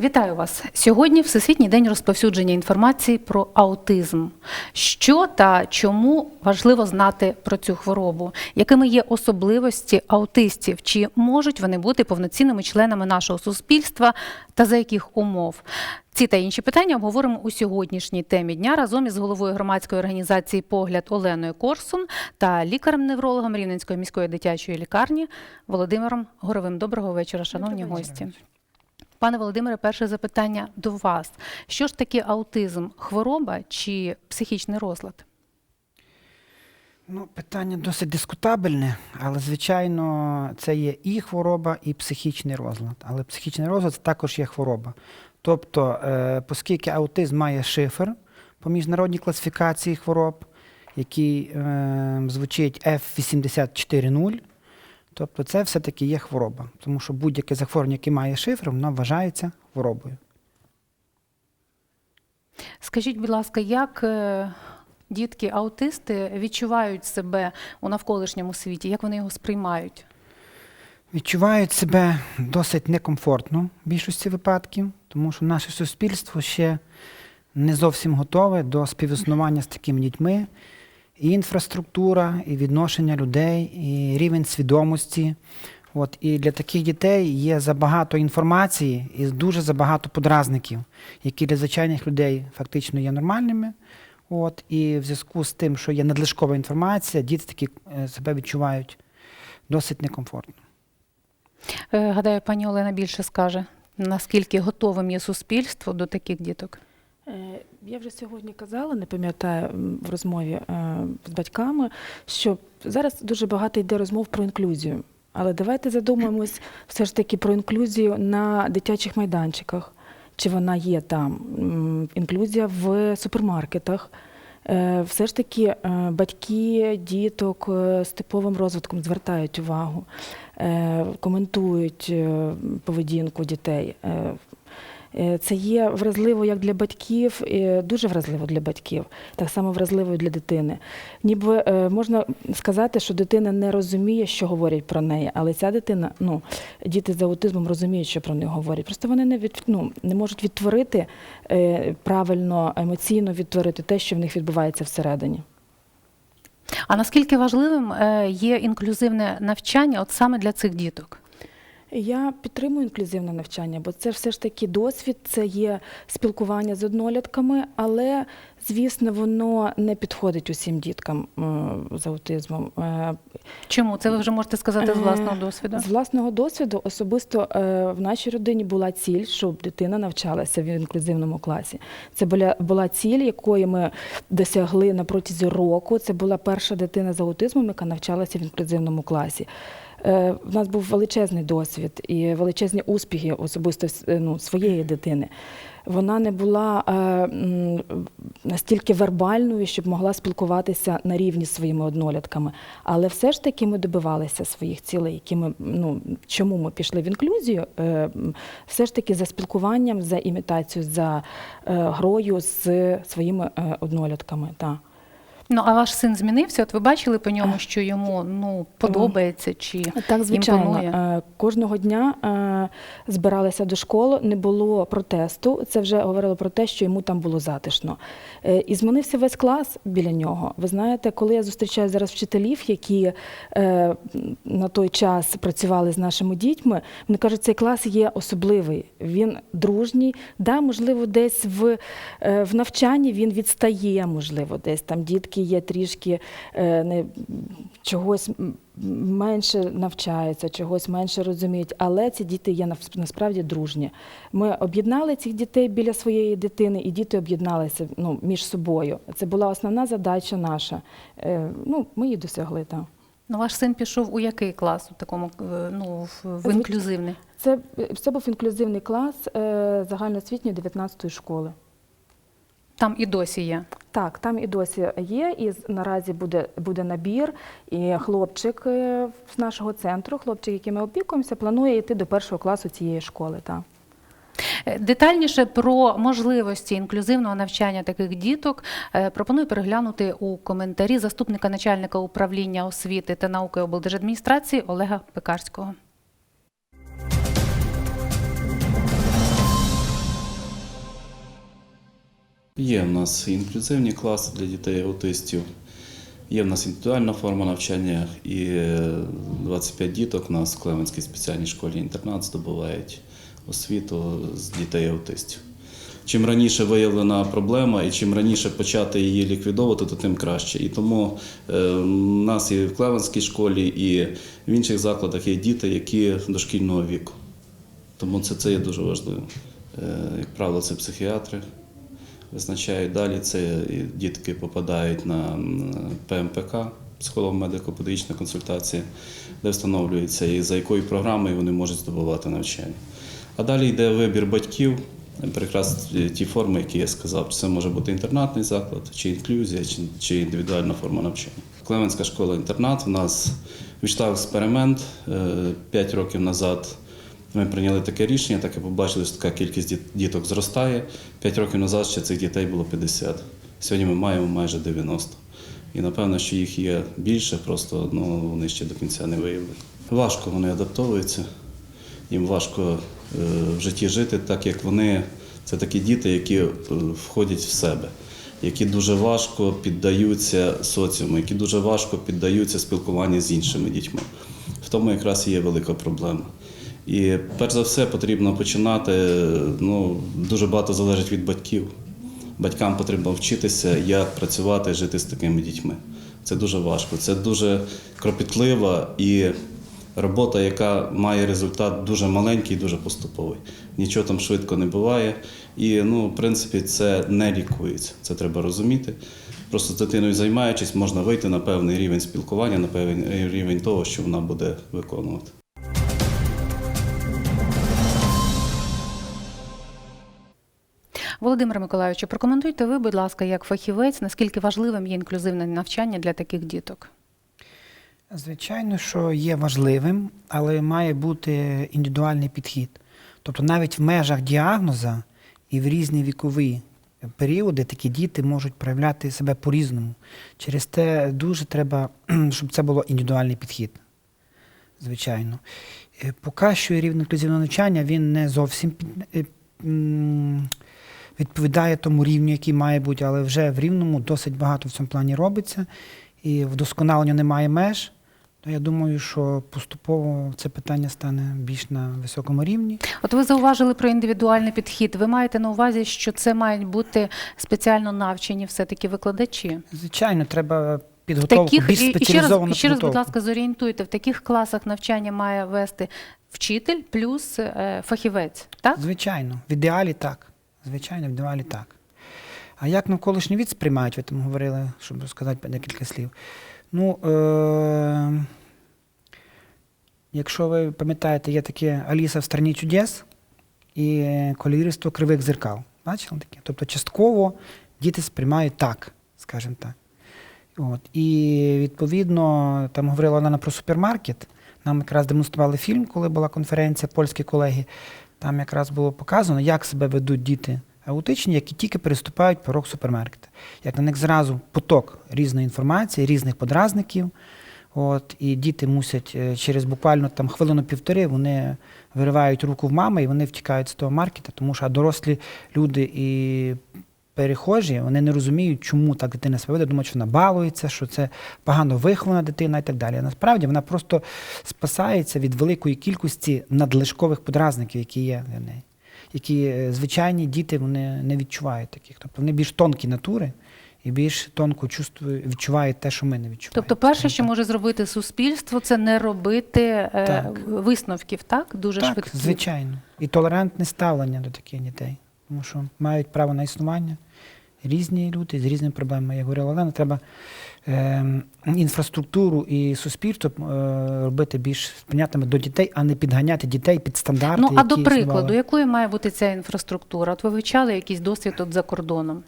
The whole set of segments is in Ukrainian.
Вітаю вас сьогодні. Всесвітній день розповсюдження інформації про аутизм. Що та чому важливо знати про цю хворобу? Якими є особливості аутистів? Чи можуть вони бути повноцінними членами нашого суспільства та за яких умов? Ці та інші питання обговоримо у сьогоднішній темі дня разом із головою громадської організації Погляд Оленою Корсун та лікарем-неврологом Рівненської міської дитячої лікарні Володимиром Горовим. Доброго вечора, шановні Доброго вечора. гості. Пане Володимире, перше запитання до вас. Що ж таке аутизм? Хвороба чи психічний розлад? Ну, питання досить дискутабельне, але звичайно, це є і хвороба, і психічний розлад. Але психічний розлад також є хвороба. Тобто, е, оскільки аутизм має шифр по міжнародній класифікації хвороб, який е, звучить F840, тобто це все-таки є хвороба. Тому що будь-яке захворювання, яке має шифр, воно вважається хворобою. Скажіть, будь ласка, як е, дітки-аутисти відчувають себе у навколишньому світі? Як вони його сприймають? Відчувають себе досить некомфортно в більшості випадків, тому що наше суспільство ще не зовсім готове до співіснування з такими дітьми. І інфраструктура, і відношення людей, і рівень свідомості. От, і для таких дітей є забагато інформації і дуже забагато подразників, які для звичайних людей фактично є нормальними. От, і в зв'язку з тим, що є надлишкова інформація, діти такі е, себе відчувають досить некомфортно. Е, Гадаю, пані Олена більше скаже, наскільки готовим є суспільство до таких діток? Е, Я вже сьогодні казала, не пам'ятаю в розмові е, з батьками, що зараз дуже багато йде розмов про інклюзію. Але давайте задумаємось все ж таки про інклюзію на дитячих майданчиках. Чи вона є там? Інклюзія в супермаркетах. Е, Все ж таки батьки діток з типовим розвитком звертають увагу, коментують поведінку дітей. Е, Це є вразливо як для батьків, дуже вразливо для батьків, так само вразливо і для дитини. Ніби е, можна сказати, що дитина не розуміє, що говорять про неї, але ця дитина, ну діти з аутизмом розуміють, що про них говорять. Просто вони не від, ну, не можуть відтворити е, правильно, емоційно відтворити те, що в них відбувається всередині. А наскільки важливим є інклюзивне навчання от саме для цих діток? Я підтримую інклюзивне навчання, бо це все ж таки досвід, це є спілкування з однолітками, але звісно, воно не підходить усім діткам е, з аутизмом. Е, Чому? Це ви вже можете сказати з Е, власного досвіду? З власного досвіду особисто в нашій родині була ціль, щоб дитина навчалася в інклюзивному класі. Це була, була ціль, якої ми досягли на протязі року. Це була перша дитина з аутизмом, яка навчалася в інклюзивному класі. Е, В нас був величезний досвід і величезні успіхи особисто е, ну, своєї дитини. Вона не була е, настільки вербальною, щоб могла спілкуватися на рівні з своїми однолітками. Але все ж таки ми добивалися своїх цілей, які ми ну чому ми пішли в інклюзію? Все ж таки за спілкуванням, за імітацією, за грою з своїми однолітками. Та. Ну а ваш син змінився? От ви бачили по ньому, що йому ну подобається чи Так, звичайно, імпонує? Е, кожного дня е, збиралися до школи, не було протесту. Це вже говорило про те, що йому там було затишно. Е, І змінився весь клас біля нього. Ви знаєте, коли я зустрічаю зараз вчителів, які е, на той час працювали з нашими дітьми, вони кажуть, цей клас є особливий. Він дружній. Да, можливо, десь в, е, в навчанні він відстає, можливо, десь там дітки є трішки е, не, чогось менше навчаються, чогось менше розуміють, але ці діти є насправді дружні. Ми об'єднали цих дітей біля своєї дитини, і діти об'єдналися ну, між собою. Це була основна задача наша. Е, Ну, ми її досягли там. Ну, ваш син пішов у який клас у такому е, ну в, в інклюзивний? Це, це був інклюзивний клас загальноосвітньої 19-ї школи. Там і досі є. Так, там і досі є, і наразі буде, буде набір. І хлопчик е, з нашого центру, хлопчик, яким ми опікуємося, планує йти до першого класу цієї школи. Так. Е, Детальніше про можливості інклюзивного навчання таких діток е, пропоную переглянути у коментарі заступника начальника управління освіти та науки облдержадміністрації Олега Пекарського. Є в нас інклюзивні класи для дітей аутистів, є в нас індивідуальна форма навчання, і е, 25 діток у нас в Клеменській спеціальній школі інтернат здобувають освіту з дітей аутистів. Чим раніше виявлена проблема і чим раніше почати її ліквідовувати, то тим краще. І тому е, у нас і в Клевенській школі, і в інших закладах є діти, які дошкільного віку. Тому це, це є дуже важливо. Е, Як правило, це психіатри визначають далі. Це дітки попадають на ПМПК, психолого-медико-педагогічна консультація, де встановлюється і за якою програмою вони можуть здобувати навчання. А далі йде вибір батьків. Якраз ті форми, які я сказав, це може бути інтернатний заклад, чи інклюзія, чи, індивідуальна форма навчання. Клеменська школа-інтернат у нас війшла експеримент 5 років назад. Ми прийняли таке рішення, так і побачили, що така кількість діток зростає. П'ять років назад ще цих дітей було 50. Сьогодні ми маємо майже 90. І напевно, що їх є більше, просто ну, вони ще до кінця не виявлені. Важко вони адаптовуються, їм важко е, в житті жити, так як вони це такі діти, які е, входять в себе, які дуже важко піддаються соціуму, які дуже важко піддаються спілкуванню з іншими дітьми. В тому якраз і є велика проблема. І перш за все потрібно починати. Ну, дуже багато залежить від батьків. Батькам потрібно вчитися, як працювати, жити з такими дітьми. Це дуже важко. Це дуже кропітлива і робота, яка має результат дуже маленький, дуже поступовий. Нічого там швидко не буває. І, ну, в принципі, це не лікується. Це треба розуміти. Просто з дитиною займаючись, можна вийти на певний рівень спілкування, на певний рівень того, що вона буде виконувати. Володимир Миколайовичу, прокоментуйте ви, будь ласка, як фахівець, наскільки важливим є інклюзивне навчання для таких діток? Звичайно, що є важливим, але має бути індивідуальний підхід. Тобто навіть в межах діагноза і в різні вікові періоди такі діти можуть проявляти себе по-різному. Через те дуже треба, щоб це було індивідуальний підхід. Звичайно. Е, Поки що рівень інклюзивного навчання він не зовсім е, відповідає тому рівню, який має бути, але вже в рівному досить багато в цьому плані робиться. І вдосконаленню немає меж. То я думаю, що поступово це питання стане більш на високому рівні. От ви зауважили про індивідуальний підхід. Ви маєте на увазі, що це мають бути спеціально навчені все-таки викладачі? Звичайно, треба підготовку, таких більш і- і ще раз, спеціалізовану і ще раз, будь ласка, зорієнтуйте, в таких класах навчання має вести вчитель плюс е, фахівець, так? Звичайно, в ідеалі так. Звичайно, в ідеалі так. А як навколишній від сприймають, ви там говорили, щоб розказати декілька слів. Ну, е- якщо ви пам'ятаєте, є таке Аліса в страні чудес і кольорівство кривих зеркал. Бачили таке? Тобто частково діти сприймають так, скажімо так. От. І відповідно, там говорила Олена про супермаркет. Нам якраз демонстрували фільм, коли була конференція польські колеги. Там якраз було показано, як себе ведуть діти аутичні, які тільки переступають порог супермаркета. Як на них зразу поток різної інформації, різних подразників. От, і діти мусять е, через буквально там хвилину-півтори вони виривають руку в мами і вони втікають з того маркета, тому що а дорослі люди і перехожі, вони не розуміють, чому так дитина себе веде, думають, що вона балується, що це погано вихована дитина і так далі. А насправді вона просто спасається від великої кількості надлишкових подразників, які є в неї. Які е, звичайні діти вони не відчувають таких. Тобто вони більш тонкі натури і більш тонко чувствують, відчувають те, що ми не відчуваємо. Тобто, перше, що може зробити суспільство, це не робити е, Так. висновків, так? Дуже так, швидко. звичайно. І толерантне ставлення до таких дітей. Тому що мають право на існування різні люди з різними проблемами. Я говорила Олена, треба е, інфраструктуру і суспільство е, робити більш прийнятими до дітей, а не підганяти дітей під стандарти. Ну а які до прикладу, існували. якою має бути ця інфраструктура? От ви вивчали якийсь досвід от за кордоном?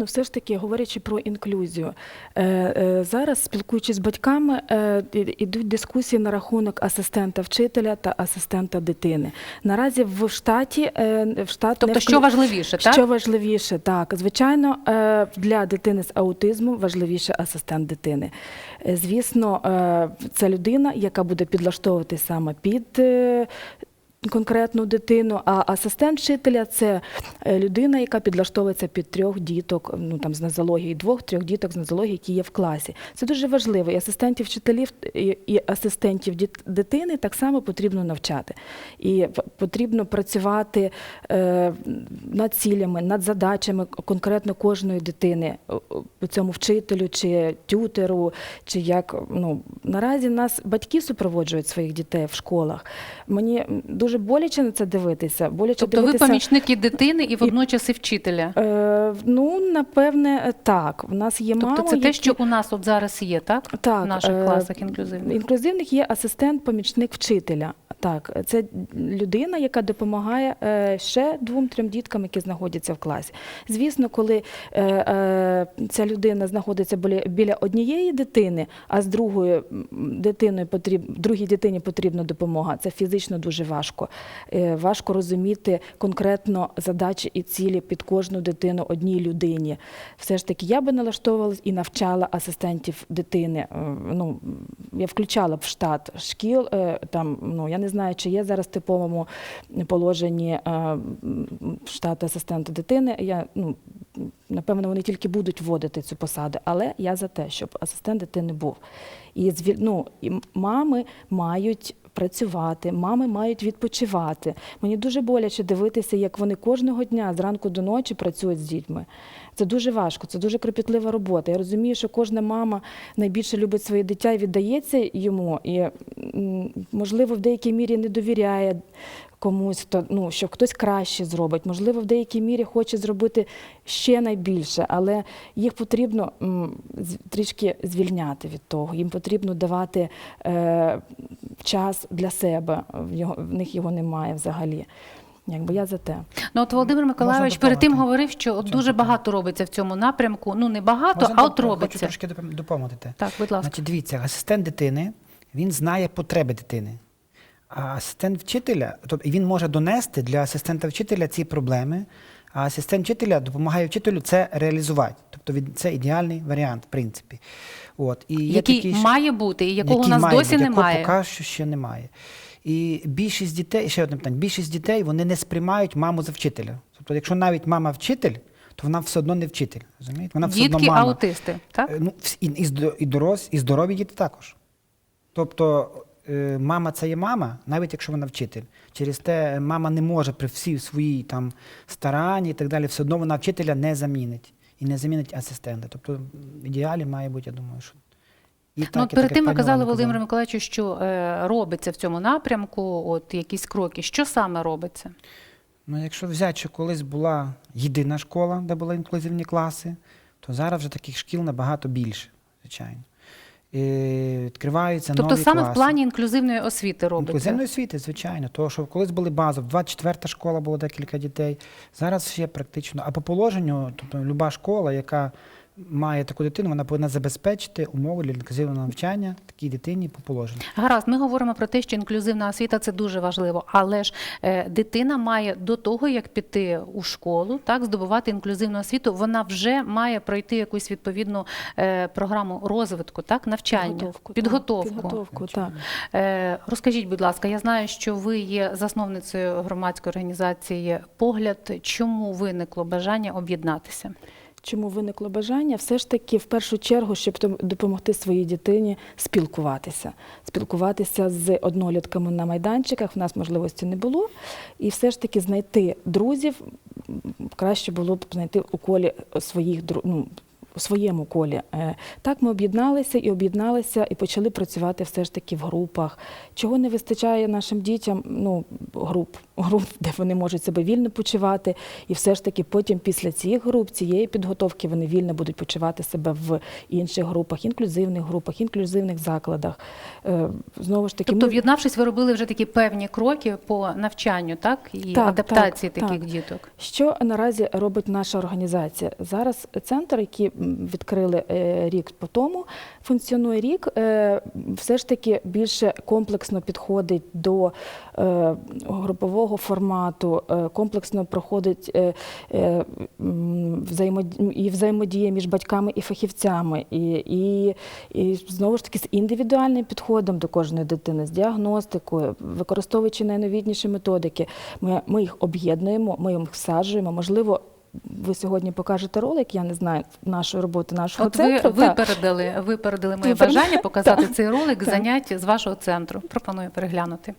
Ну, все ж таки, говорячи про інклюзію, е, е, зараз, спілкуючись з батьками, е, і- ідуть дискусії на рахунок асистента вчителя та асистента дитини. Наразі в штаті е, в штат не Тобто, вклю- що важливіше, так? Що важливіше, так. Звичайно, е, для дитини з аутизмом важливіше асистент дитини. Е, Звісно, е, це людина, яка буде підлаштовувати саме під. Конкретну дитину, а асистент вчителя це е, людина, яка підлаштовується під трьох діток, ну там з нозології, двох-трьох діток з нозології, які є в класі. Це дуже важливо. І асистентів вчителів і, асистентів дитини так само потрібно навчати. І потрібно працювати е, над цілями, над задачами конкретно кожної дитини, цьому вчителю чи тютеру, чи як ну наразі нас батьки супроводжують своїх дітей в школах. Мені дуже боляче на це дивитися. Боляче Тобто ви помічники дитини і водночас і вчителя. Е, ну, напевне, так. У нас є Тобто мами, це те, які- що у нас от зараз є, так? так, в наших е, класах інклюзивних. Інклюзивних є асистент-помічник вчителя. Так, це людина, яка допомагає е, ще двом-трьом діткам, які знаходяться в класі. Звісно, коли е, ця людина знаходиться біля, біля однієї дитини, а з другою дитиною потріб, другій дитині потрібна допомога, це фізично дуже важко. Е, важко розуміти конкретно задачі і цілі під кожну дитину одній людині. Все ж таки, я би налаштовувалась і навчала асистентів дитини. Е, Ну, я включала б в штат шкіл. е, Там, ну, я не знаю, чи є зараз в типовому положенні штат асистента дитини. Я, ну, напевно, вони тільки будуть вводити цю посаду, але я за те, щоб асистент дитини був. І, ну, і мами мають працювати, мами мають відпочивати. Мені дуже боляче дивитися, як вони кожного дня зранку до ночі працюють з дітьми. Це дуже важко, це дуже кропітлива робота. Я розумію, що кожна мама найбільше любить своє дитя і віддається йому, і можливо в деякій мірі не довіряє комусь, хто ну що хтось краще зробить. Можливо, в деякій мірі хоче зробити ще найбільше, але їх потрібно м, трішки звільняти від того. Їм потрібно давати е, час для себе. В, його, в них його немає взагалі. Якби я за те. Ну от Володимир Миколайович перед тим говорив, що от дуже багато робиться в цьому напрямку. Ну не багато, Можна а от доп- Хочу робиться. трошки доп- доповнити. Так, будь ласка. Значить, дивіться, асистент дитини він знає потреби дитини. А асистент вчителя, тобто він може донести для асистента вчителя ці проблеми, а асистент вчителя допомагає вчителю це реалізувати. Тобто це ідеальний варіант, в принципі. От. І є Який такі має бути, і якого у нас має досі бути, якого немає. Поки що ще немає. І більшість дітей, ще одне питання, більшість дітей вони не сприймають маму за вчителя. Тобто, якщо навіть мама вчитель, то вона все одно не вчитель. Розумієте? Вона все одно Дітки мама. аутисти, так? Е, Ну, і, і, і, і здорові діти також. Тобто мама це є мама, навіть якщо вона вчитель. Через те мама не може при всій своїй там старанні і так далі, все одно вона вчителя не замінить. І не замінить асистента. Тобто в ідеалі має бути, я думаю, що. І так, ну, і от так, перед тим ви казали Володимиру. Миколаївичу, що е, робиться в цьому напрямку, от якісь кроки. Що саме робиться? Ну, якщо взяти, що колись була єдина школа, де були інклюзивні класи, то зараз вже таких шкіл набагато більше, звичайно. І відкриваються Тобто нові саме класи. в плані інклюзивної освіти робиться. Інклюзивної освіти, звичайно. Тому що колись були базові, 24-та школа було декілька дітей. Зараз ще практично. А по положенню, тобто люба школа, яка має таку дитину, вона повинна забезпечити умови для інклюзивного навчання такій дитині по положенню. Гаразд, ми говоримо про те, що інклюзивна освіта це дуже важливо, але ж е, дитина має до того, як піти у школу, так здобувати інклюзивну освіту, вона вже має пройти якусь відповідну е, програму розвитку, так навчання, Підготовку, підготовку. підготовку, так. Е, розкажіть, будь ласка, я знаю, що ви є засновницею громадської організації Погляд. Чому виникло бажання об'єднатися? Чому виникло бажання? Все ж таки, в першу чергу, щоб допомогти своїй дитині спілкуватися, спілкуватися з однолітками на майданчиках. В нас можливості не було. І все ж таки знайти друзів краще було б знайти у колі своїх дру- ну, у своєму колі. Е, Так ми об'єдналися і об'єдналися, і почали працювати все ж таки в групах. Чого не вистачає нашим дітям? Ну, груп, груп, де вони можуть себе вільно почувати. І все ж таки потім після цих груп, цієї підготовки, вони вільно будуть почувати себе в інших групах, інклюзивних групах, інклюзивних закладах. Е, Знову ж таки, Тобто, ми- об'єднавшись, ви робили вже такі певні кроки по навчанню, так і Так, адаптації так, таких так. діток. Що наразі робить наша організація? Зараз центр, який відкрили е, рік по тому, функціонує рік, е, все ж таки більше комплексно підходить до е, групового формату, комплексно проходить і взаємодія між батьками і фахівцями, і, і, і знову ж таки з індивідуальним підходом до кожної дитини, з діагностикою, використовуючи найновітніші методики. Ми, ми їх об'єднуємо, ми їх всаджуємо. Можливо, ви сьогодні покажете ролик, я не знаю, нашої роботи нашого От ви центру. Так. випередили, випередили моє бажання показати цей ролик заняття занять з вашого центру. Пропоную переглянути.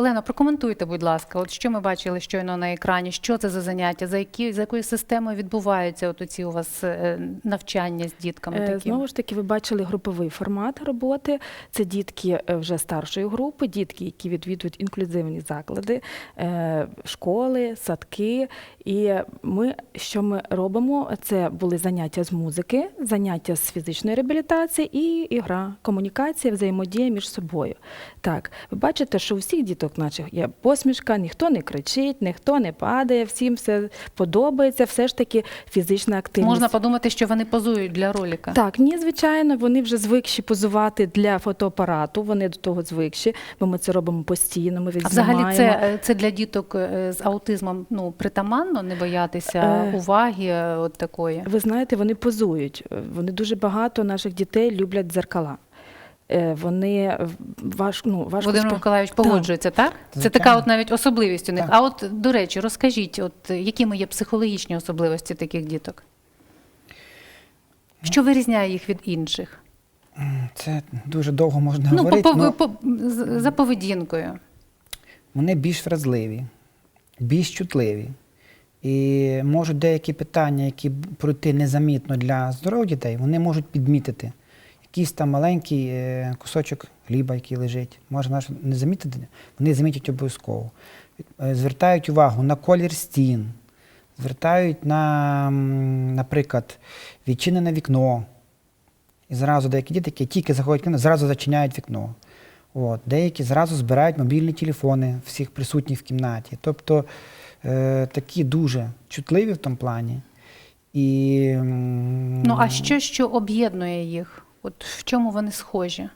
Олено, прокоментуйте, будь ласка, от що ми бачили щойно на екрані, що це за заняття, за які за якою системою відбуваються от ці у вас е, навчання з дітками? Е, Такі? Знову ж таки, ви бачили груповий формат роботи. Це дітки е, вже старшої групи, дітки, які відвідують інклюзивні заклади, школи, садки. І ми, що ми робимо, це були заняття з музики, заняття з фізичної реабілітації і ігра, комунікація, взаємодія між собою. Так, ви бачите, що у всіх діток наших є посмішка, ніхто не кричить, ніхто не падає, всім все подобається, все ж таки фізична активність. Можна подумати, що вони позують для ролика. Так, ні, звичайно, вони вже звикші позувати для фотоапарату, вони до того звикші, бо ми це робимо постійно, ми А взагалі це, е, це для діток е, з аутизмом ну, притаманно не боятися Е. уваги от такої. Ви знаєте, вони позують. Вони дуже багато наших дітей люблять дзеркала. Е, Вони важко, ну, важко Володимир Миколаївич погоджується, так? Це Звичайно. така от навіть особливість у них. Так. А от, до речі, розкажіть, от якими є психологічні особливості таких діток? Що вирізняє їх від інших? Це дуже довго можна Ну, по, говорити. по, но по, з- за поведінкою. Вони більш вразливі, більш чутливі. І можуть деякі питання, які б- пройти незамітно для здорових дітей, вони можуть підмітити. Якийсь там маленький е, кусочок хліба, який лежить, може наш не замітити, вони замітять обов'язково. Е, Звертають увагу на колір стін, звертають на, наприклад, відчинене вікно. І зразу деякі діти, які тільки заходять в кімнату, зразу зачиняють вікно. От. Деякі зразу збирають мобільні телефони всіх присутніх в кімнаті. Тобто е, такі дуже чутливі в тому плані. І, Ну а що, що об'єднує їх? От в чому вони схожі?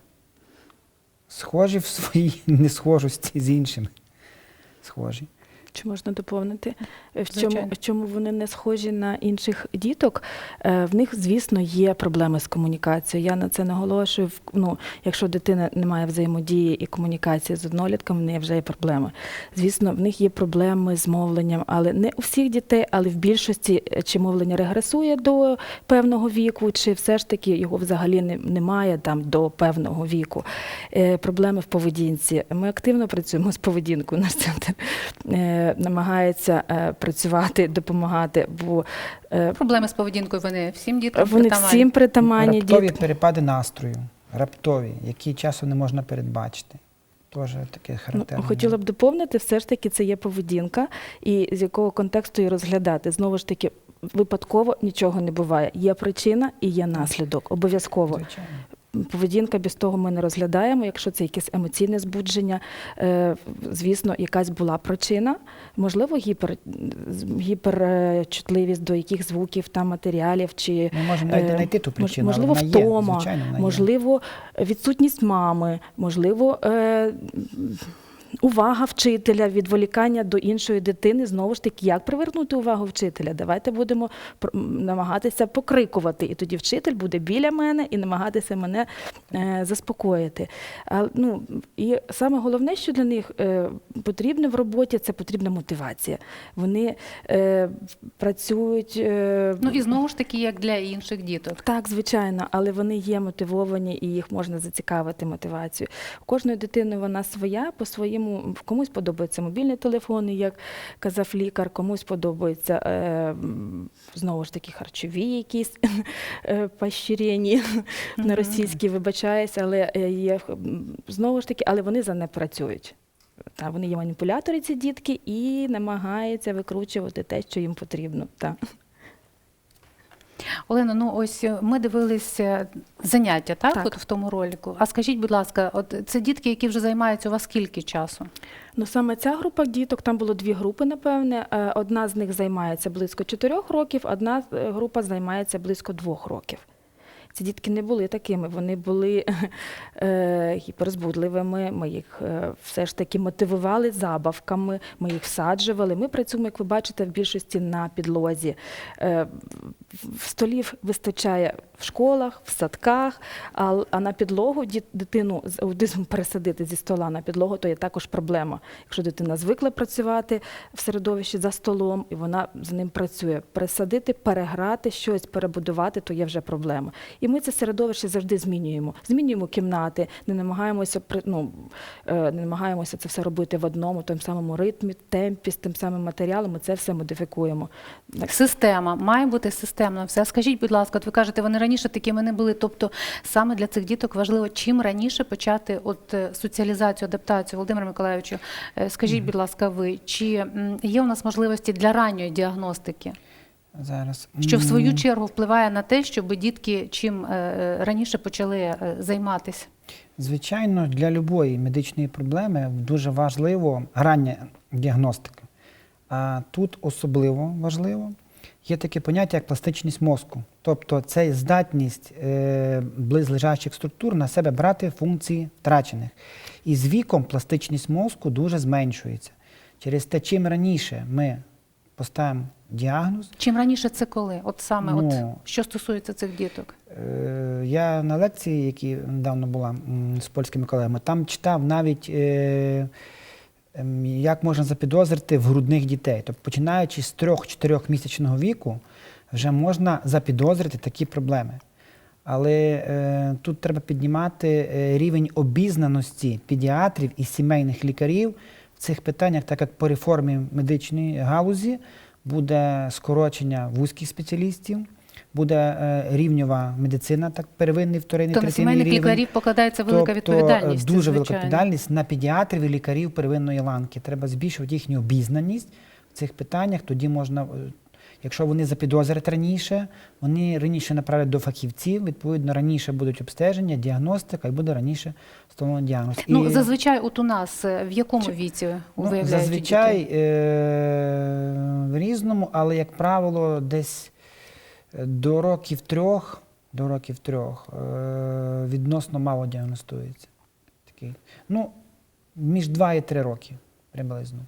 Схожі в своїй несхожості з іншими. Схожі. Чи можна доповнити? Е, В чому, в чому вони не схожі на інших діток? Е, В них, звісно, є проблеми з комунікацією. Я на це наголошую. Ну, якщо дитина не має взаємодії і комунікації з однолітками, в неї вже є проблеми. Звісно, в них є проблеми з мовленням, але не у всіх дітей, але в більшості е, чи мовлення регресує до певного віку, чи все ж таки його взагалі немає там до певного віку. Проблеми в поведінці. Ми активно працюємо з поведінкою. Наш центр намагається е, працювати, допомагати, бо е, Проблеми з поведінкою вони всім діткам вони притаманні? всім притаманні раптові діти. перепади настрою, раптові, які часом не можна передбачити. Теж таке Ну, хотіла б доповнити, все ж таки це є поведінка, і з якого контексту її розглядати. Знову ж таки, випадково нічого не буває. Є причина і є наслідок. Обов'язково. Поведінка без того ми не розглядаємо. Якщо це якесь емоційне збудження, е, звісно, якась була причина, можливо, гіпер, гіперчутливість до яких звуків та матеріалів, чи Ми можемо навіть не е, знайти ту причину, можливо, але вона втома, є, звичайно, вона є. можливо, відсутність мами, можливо. Увага вчителя, відволікання до іншої дитини. Знову ж таки, як привернути увагу вчителя? Давайте будемо намагатися покрикувати, і тоді вчитель буде біля мене і намагатися мене е, заспокоїти. А, ну, і саме головне, що для них е, потрібно в роботі, це потрібна мотивація. Вони е, працюють. Е, Ну і знову ж таки, як для інших діток. так, звичайно, але вони є мотивовані і їх можна зацікавити мотивацією. У кожної дитини вона своя, по-своєму комусь подобаються мобільні телефони, як казав лікар, комусь подобаються е, знову ж таки харчові якісь е, пощирені на російській, вибачаюсь, але е, є знову ж таки, але вони за не працюють. Та, вони є маніпулятори, ці дітки, і намагаються викручувати те, що їм потрібно. Так. Олена, ну ось е, ми дивилися заняття, так, Так. От в тому ролику. А скажіть, будь ласка, от це дітки, які вже займаються у вас скільки часу? Ну саме ця група діток, там було дві групи, напевне. Е, Одна з них займається близько 4 років, одна е, група займається близько 2 років. Ці дітки не були такими, вони були е, гіперзбудливими. Ми їх е, все ж таки мотивували забавками, ми їх всаджували. Ми працюємо, як ви бачите, в більшості на підлозі. Е, столів вистачає в школах, в садках, а, на підлогу дитину з аутизмом пересадити зі стола на підлогу, то є також проблема. Якщо дитина звикла працювати в середовищі за столом, і вона з ним працює, пересадити, переграти щось, перебудувати, то є вже проблема. І ми це середовище завжди змінюємо. Змінюємо кімнати, не намагаємося при- ну, е, не намагаємося це все робити в одному, тому самому ритмі, темпі, з тим самим матеріалом. Ми це все модифікуємо. Так, Система має бути системна. Все скажіть, будь ласка, от ви кажете, вони раніше такими не були. Тобто саме для цих діток важливо чим раніше почати от е, соціалізацію, адаптацію. Володимир Миколайовичу, е, скажіть, будь ласка, ви чи є у нас можливості для ранньої діагностики? Зараз. Що в свою чергу впливає на те, щоб дітки чим е, раніше почали е, займатися? Звичайно, для будь-якої медичної проблеми дуже важливо рання діагностика. А тут особливо важливо є таке поняття, як пластичність мозку. Тобто це здатність е, близлежачих структур на себе брати функції втрачених. І з віком пластичність мозку дуже зменшується. Через те, чим раніше ми поставимо діагноз, Чим раніше це коли? От саме, Ну. от що стосується цих діток? Е, Я на лекції, які недавно була з польськими колегами, там читав навіть, е, ем, як можна запідозрити в грудних дітей. Тобто, починаючи з 3-4 місячного віку, вже можна запідозрити такі проблеми. Але е, тут треба піднімати е, рівень обізнаності педіатрів і сімейних лікарів цих питаннях, так як по реформі медичної галузі буде скорочення вузьких спеціалістів, буде е, рівньова медицина, так первинний, вторинний, То на третинний рівень. лікарів покладається велика Тобто, відповідальність. Дуже Дуже велика звичайно. відповідальність на педіатрів і лікарів первинної ланки. Треба збільшувати їхню обізнаність в цих питаннях. Тоді можна, е, якщо вони запідозрять раніше, вони раніше направлять до фахівців, відповідно, раніше будуть обстеження, діагностика і буде раніше встановлений діагноз. Ну, І, зазвичай от у нас е, в якому віці ну, виявляють зазвичай дітей? е- в різному, але, як правило, десь е, до років трьох, до років трьох е- відносно мало діагностується. Такий. Ну, між 2 і 3 роки приблизно.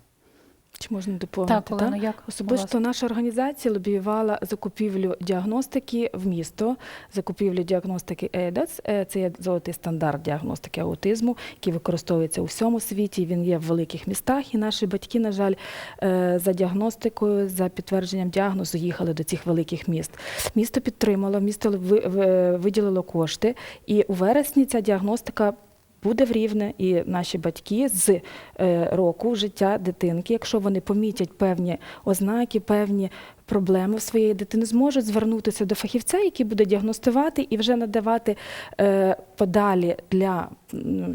Чи можна доповнити? Так, Олено, як Особисто наша організація лобіювала закупівлю діагностики в місто, закупівлю діагностики EDAS. Е, Це є золотий стандарт діагностики аутизму, який використовується у всьому світі. Він є в великих містах, і наші батьки, на жаль, е, за діагностикою, за підтвердженням діагнозу їхали до цих великих міст. Місто підтримало, місто ви- ви- виділило кошти, і у вересні ця діагностика. Буде в рівне, і наші батьки з е, року життя дитинки, якщо вони помітять певні ознаки, певні проблеми в своєї дитини, зможуть звернутися до фахівця, який буде діагностувати і вже надавати е, подалі для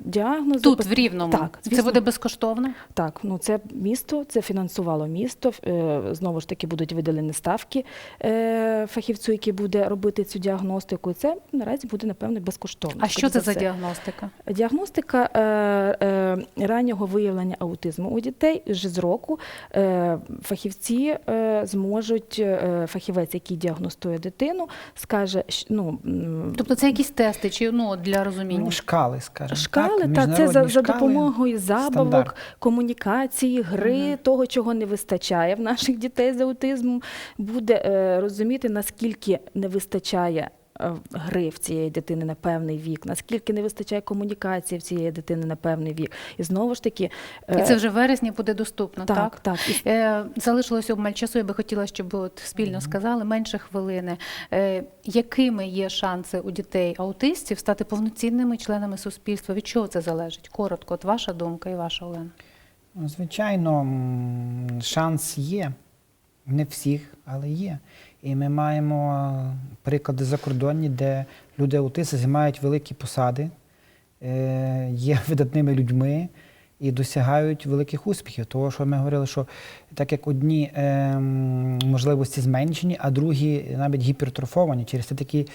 діагнозу. Тут, в Рівному. Так, Це буде безкоштовно? Так, ну це місто, це фінансувало місто. Е, Знову ж таки будуть виділені ставки е, фахівцю, який буде робити цю діагностику. Це наразі буде напевне безкоштовно. А що це за все. діагностика? Діагностика раннього виявлення аутизму у дітей вже з року фахівці зможуть, е, фахівець, який діагностує дитину, скаже, ну, Тобто це якісь тести, чи ну для розуміння? Ну, шкали, скажімо. Шкали, так, та це за, за допомогою забавок, стандарт. комунікації, гри, того, чого не вистачає в наших дітей з аутизмом, буде е, розуміти, наскільки не вистачає. Е, Гри в цієї дитини на певний вік, наскільки не вистачає комунікації в цієї дитини на певний вік. І знову ж таки, І е, це вже в вересні буде доступно, так? так, так. І Е, обмаль часу. Я би хотіла, щоб от спільно сказали менше хвилини. Якими є шанси у дітей аутистів стати повноцінними членами суспільства? Від чого це залежить? Коротко, от ваша думка і ваша Олена. Ну, Звичайно, шанс є. Не всіх, але є. І ми маємо приклади закордонні, де люди аутисти займають великі посади, е, є видатними людьми і досягають великих успіхів. Того, що ми говорили, що так як одні е, можливості зменшені, а другі навіть гіпертрофовані. Через це такі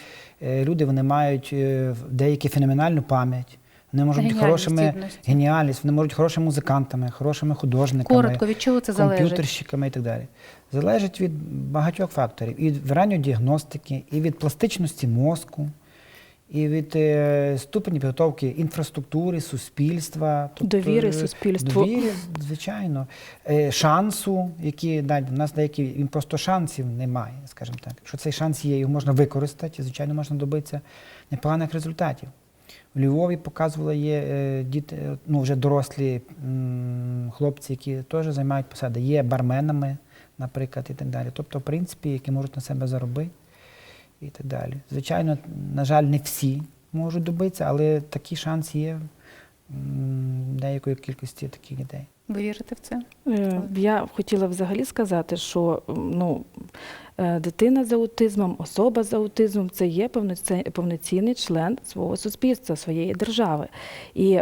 е, люди вони мають е, деякі феноменальну пам'ять. Вони можуть бути хорошими геніальність, вони можуть бути хорошими музикантами, хорошими художниками, Коротко, від чого це залежить? комп'ютерщиками і так далі. Залежить від багатьох факторів. І від ранньодіагностики, і від пластичності мозку, і від е, ступені підготовки інфраструктури, суспільства. Довіри е, суспільству. Довіри, звичайно. Е, шансу, які навіть у нас деякі просто шансів немає, скажімо так. Якщо цей шанс є, його можна використати, і, звичайно, можна добитися непоганих результатів. У Львові показували є е, діти, е, ну вже дорослі хлопці, які теж займають посади, є барменами, наприклад, і так далі. Тобто, в принципі, які можуть на себе заробити і так далі. Звичайно, на жаль, не всі можуть добитися, але такий шанс є деякої кількості таких дітей. Ви вірите в це? Е, Я хотіла взагалі сказати, що ну, е, дитина з аутизмом, особа з аутизмом це є повноцінний член свого суспільства, своєї держави. І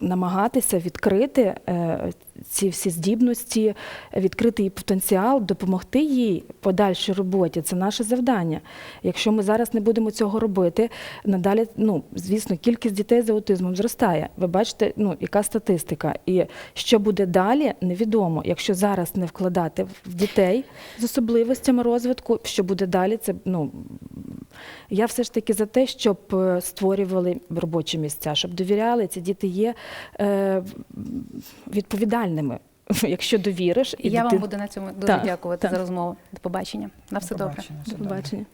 намагатися відкрити е, ці всі здібності, відкрити її потенціал, допомогти їй подальшій роботі це наше завдання. Якщо ми зараз не будемо цього робити, надалі, ну звісно, кількість дітей з аутизмом зростає. Ви бачите, ну яка статистика, і що буде далі, невідомо. Якщо зараз не вкладати в дітей з особливостями розвитку, що буде далі, це ну я все ж таки за те, щоб е, створювали робочі місця, щоб довіряли, ці діти є е, відповідальними. Якщо довіриш, і І я вам буду на цьому дуже Так, дякувати так. за розмову. До побачення. На все До добре. побачення, До побачення.